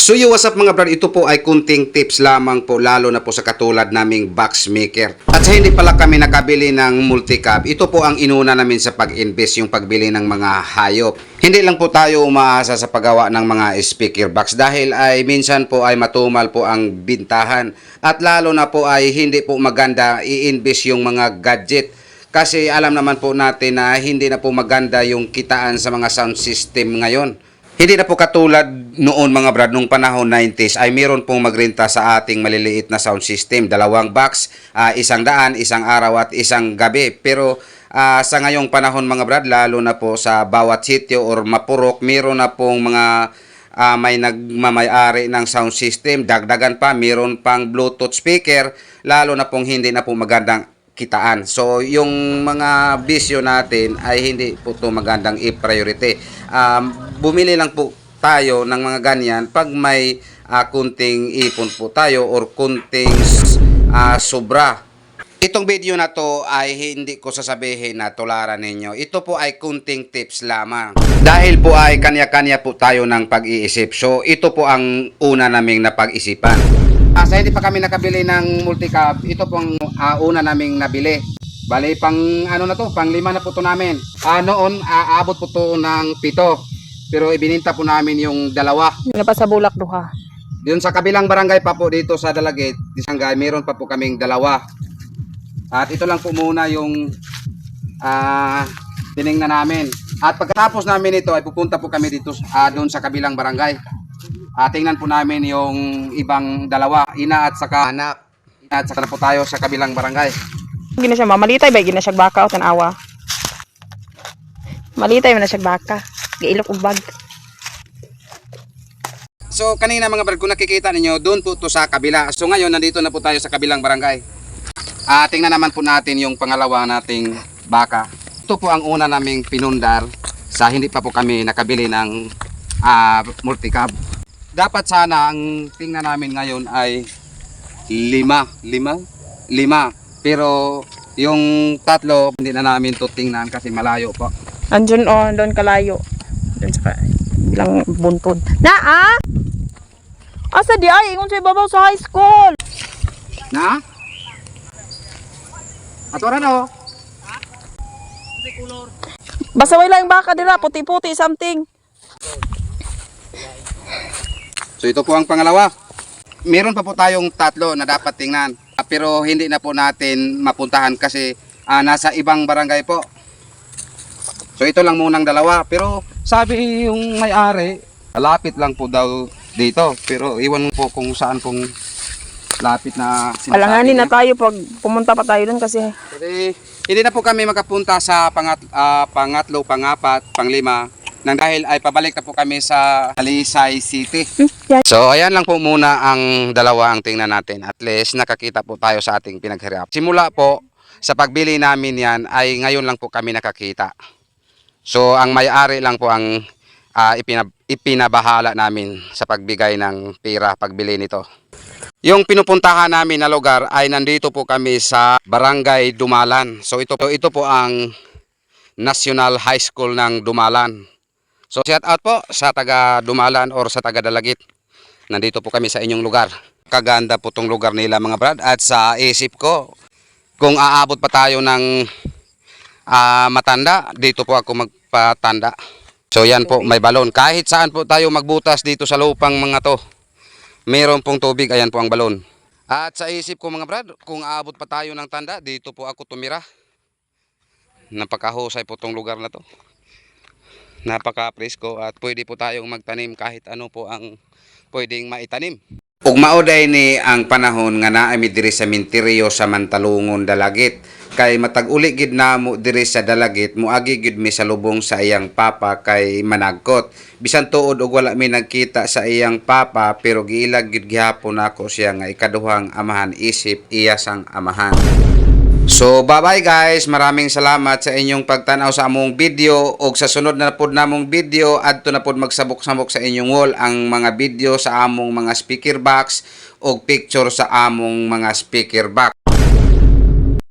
So yo, what's up mga brad? Ito po ay kunting tips lamang po lalo na po sa katulad naming box maker. At sa hindi pala kami nakabili ng multicab, ito po ang inuna namin sa pag-invest yung pagbili ng mga hayop. Hindi lang po tayo umaasa sa paggawa ng mga speaker box dahil ay minsan po ay matumal po ang bintahan at lalo na po ay hindi po maganda i-invest yung mga gadget kasi alam naman po natin na hindi na po maganda yung kitaan sa mga sound system ngayon. Hindi na po katulad noon mga brad, nung panahon 90s ay meron pong magrenta sa ating maliliit na sound system. Dalawang box, ah, isang daan, isang araw at isang gabi. Pero ah, sa ngayong panahon mga brad, lalo na po sa bawat sityo or mapurok, meron na pong mga ah, may nagmamayari ng sound system. Dagdagan pa, meron pang Bluetooth speaker, lalo na pong hindi na po magandang kitaan. So, yung mga bisyo natin ay hindi po ito magandang i-priority. Um, bumili lang po tayo ng mga ganyan pag may ah, kunting ipon po tayo or kunting ah, sobra. Itong video na to ay hindi ko sasabihin na tularan ninyo. Ito po ay kunting tips lamang. Dahil po ay kanya-kanya po tayo ng pag-iisip. So ito po ang una naming napag-isipan. Ah, sa hindi pa kami nakabili ng multicab, ito po ang ah, una naming nabili. Bali, pang ano na to, pang lima na po to namin. Ah, noon, aabot po to ng pito. Pero ibininta po namin yung dalawa. Yun na pa sa bulak duha. Yun sa kabilang barangay pa po dito sa Dalagit, Disangay, meron pa po kaming dalawa. At ito lang po muna yung ah tiningnan namin. At pagkatapos namin ito ay pupunta po kami dito ah, doon sa kabilang barangay. Ah, tingnan po namin yung ibang dalawa, ina at saka anak. Ina at saka na po tayo sa kabilang barangay. Gina siya mamalitay ba gina siya baka o tanawa. Malitay man na siya baka. Giilok ubag. So kanina mga brad, kung nakikita ninyo, doon po to sa kabila. So ngayon nandito na po tayo sa kabilang barangay. Ah, tingnan naman po natin yung pangalawa nating baka. Ito po ang una naming pinundar sa hindi pa po kami nakabili ng ah, multicab. Dapat sana ang tingnan namin ngayon ay lima, lima, lima. Pero yung tatlo hindi na namin to tingnan kasi malayo po. Andun o, doon kalayo. Doon sa bilang buntod. Na ah! Asa di ay, ingon sa ibabaw sa high school. Na? Aturan oh. Basta wala yung baka dira, puti-puti something. So ito po ang pangalawa. Meron pa po tayong tatlo na dapat tingnan. Ah, Pero hindi na po natin mapuntahan kasi ah, nasa ibang barangay po. So ito lang munang dalawa. Pero sabi yung may-ari, lapit lang po daw dito. Pero iwan po kung saan pong lapit na sinasabi Alanganin na tayo pag pumunta pa tayo doon kasi Kasi hindi na po kami makapunta sa pangat, ah, pangatlo, pangapat, panglima nang dahil ay pabalik na po kami sa Talisay City. hmm. So ayan lang po muna ang dalawa ang tingnan natin. At least nakakita po tayo sa ating pinaghirap. Simula po sa pagbili namin yan ay ngayon lang po kami nakakita. So ang may-ari lang po ang ah, ipinab- ipinabahala namin sa pagbigay ng pira pagbili nito. Yung pinupuntahan namin na lugar ay nandito po kami sa Barangay Dumalan. So ito ito po ang National High School ng Dumalan. So shout out po sa taga Dumalan or sa taga Dalagit. Nandito po kami sa inyong lugar. Kaganda po tong lugar nila mga brad at sa isip ko kung aabot pa tayo ng ah, matanda, dito po ako magpatanda. So yan po, may balon. Kahit saan po tayo magbutas dito sa lupang mga to. Meron pong tubig, ayan po ang balon. At sa isip ko mga brad, kung aabot pa tayo ng tanda, dito po ako tumira. Napakahusay po tong lugar na to. Napaka-presko at pwede po tayong magtanim kahit ano po ang pwedeng maitanim. Ug mauday ni ang panahon nga naa mi diri sa Mintirio sa Mantalungon Dalagit. Kay matag uli gid namo diri sa Dalagit muagi gid mi sa lubong sa iyang papa kay Managkot. Bisan tuod og wala mi nagkita sa iyang papa pero giilag gid gihapon nako siya nga ikaduhang amahan isip iya sang amahan So, bye-bye guys. Maraming salamat sa inyong pagtanaw sa among video og sa sunod na pod namong video adto na pod magsabok-sabok sa inyong wall ang mga video sa among mga speaker box og picture sa among mga speaker box.